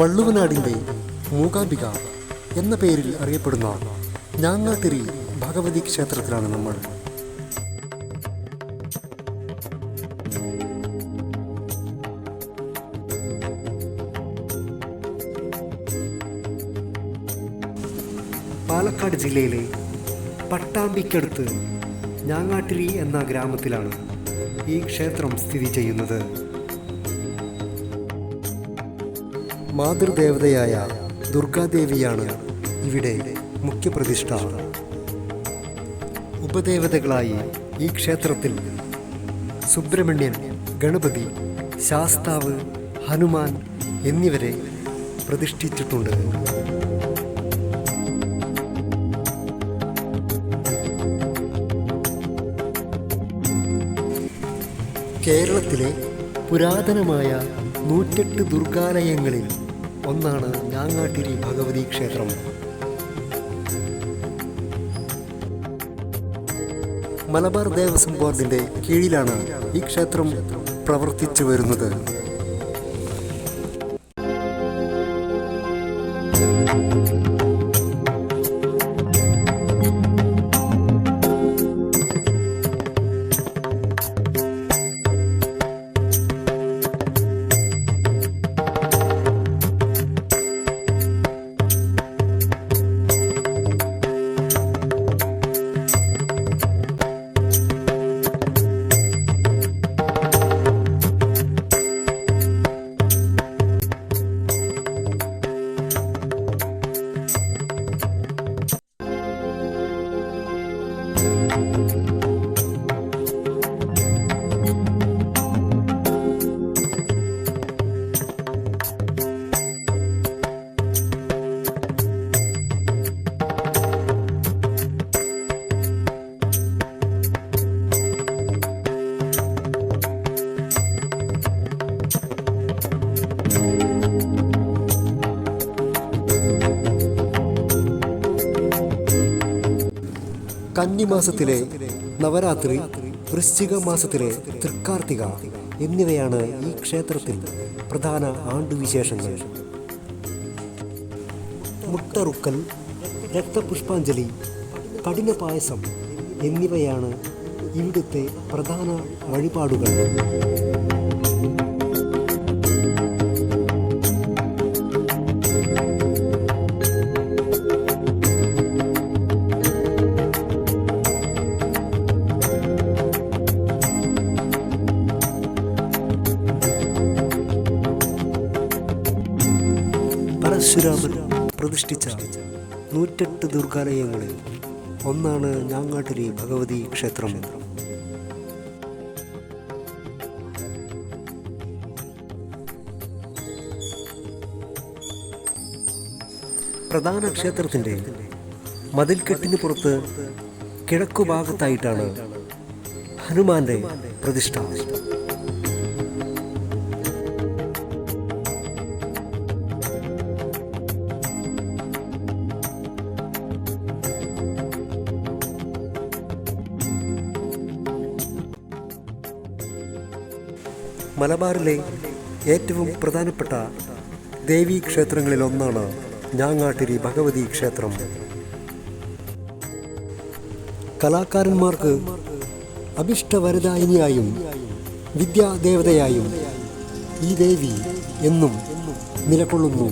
വള്ളുവനാടിന്റെ മൂകാംബിക എന്ന പേരിൽ അറിയപ്പെടുന്ന ഞാങ്ങാട്ടിരി ഭഗവതി ക്ഷേത്രത്തിലാണ് നമ്മൾ. പാലക്കാട് ജില്ലയിലെ പട്ടാമ്പിക്കടുത്ത് ഞാങ്ങാട്ടിരി എന്ന ഗ്രാമത്തിലാണ് ഈ ക്ഷേത്രം സ്ഥിതി ചെയ്യുന്നത്. മാതൃദേവതയായ ദുർഗാദേവിയാണ് ഇവിടെ മുഖ്യപ്രതിഷ്ഠ. ഉപദേവതകളായി ഈ ക്ഷേത്രത്തിൽ സുബ്രഹ്മണ്യൻ ഗണപതി ശാസ്താവ് ഹനുമാൻ എന്നിവരെ പ്രതിഷ്ഠിച്ചിട്ടുണ്ട്. കേരളത്തിലെ പുരാതനമായ നൂറ്റെട്ട് ദുർഗാലയങ്ങളിൽ ഒന്നാണ് ഞാങ്ങാട്ടിരി ഭഗവതി ക്ഷേത്രം. മലബാർ ദേവസ്വം ബോർഡിന്റെ കീഴിലാണ് ഈ ക്ഷേത്രം പ്രവർത്തിച്ചു വരുന്നത്. കന്നിമാസത്തിലെ നവരാത്രി വൃശ്ചിക മാസത്തിലെ തൃക്കാർത്തിക എന്നിവയാണ് ഈ ക്ഷേത്രത്തിൽ പ്രധാന ആണ്ടുവിശേഷങ്ങൾ. മുട്ടറുക്കൽ രക്തപുഷ്പാഞ്ജലി കഠിന പായസം എന്നിവയാണ് ഇവിടുത്തെ പ്രധാന വഴിപാടുകൾ. പരശുരാമൻ പ്രതിഷ്ഠിച്ച നൂറ്റെട്ട് ദുർഗാലയങ്ങളിൽ ഒന്നാണ് ഞാങ്ങാട്ടിരി ഭഗവതി ക്ഷേത്രം. പ്രധാന ക്ഷേത്രത്തിന്റെ മതിൽക്കെട്ടിന് പുറത്ത് കിഴക്കു ഭാഗത്തായിട്ടാണ് ഹനുമാന്റെ പ്രതിഷ്ഠ. മലബാറിലെ ഏറ്റവും പ്രധാനപ്പെട്ട ദേവീ ക്ഷേത്രങ്ങളിലൊന്നാണ് ഞാങ്ങാട്ടിരി ഭഗവതി ക്ഷേത്രം. കലാകാരന്മാർക്ക് അഭിഷ്ടവരദായിനിയായും വിദ്യാദേവതയായും ഈ ദേവി എന്നും നിലകൊള്ളുന്നു.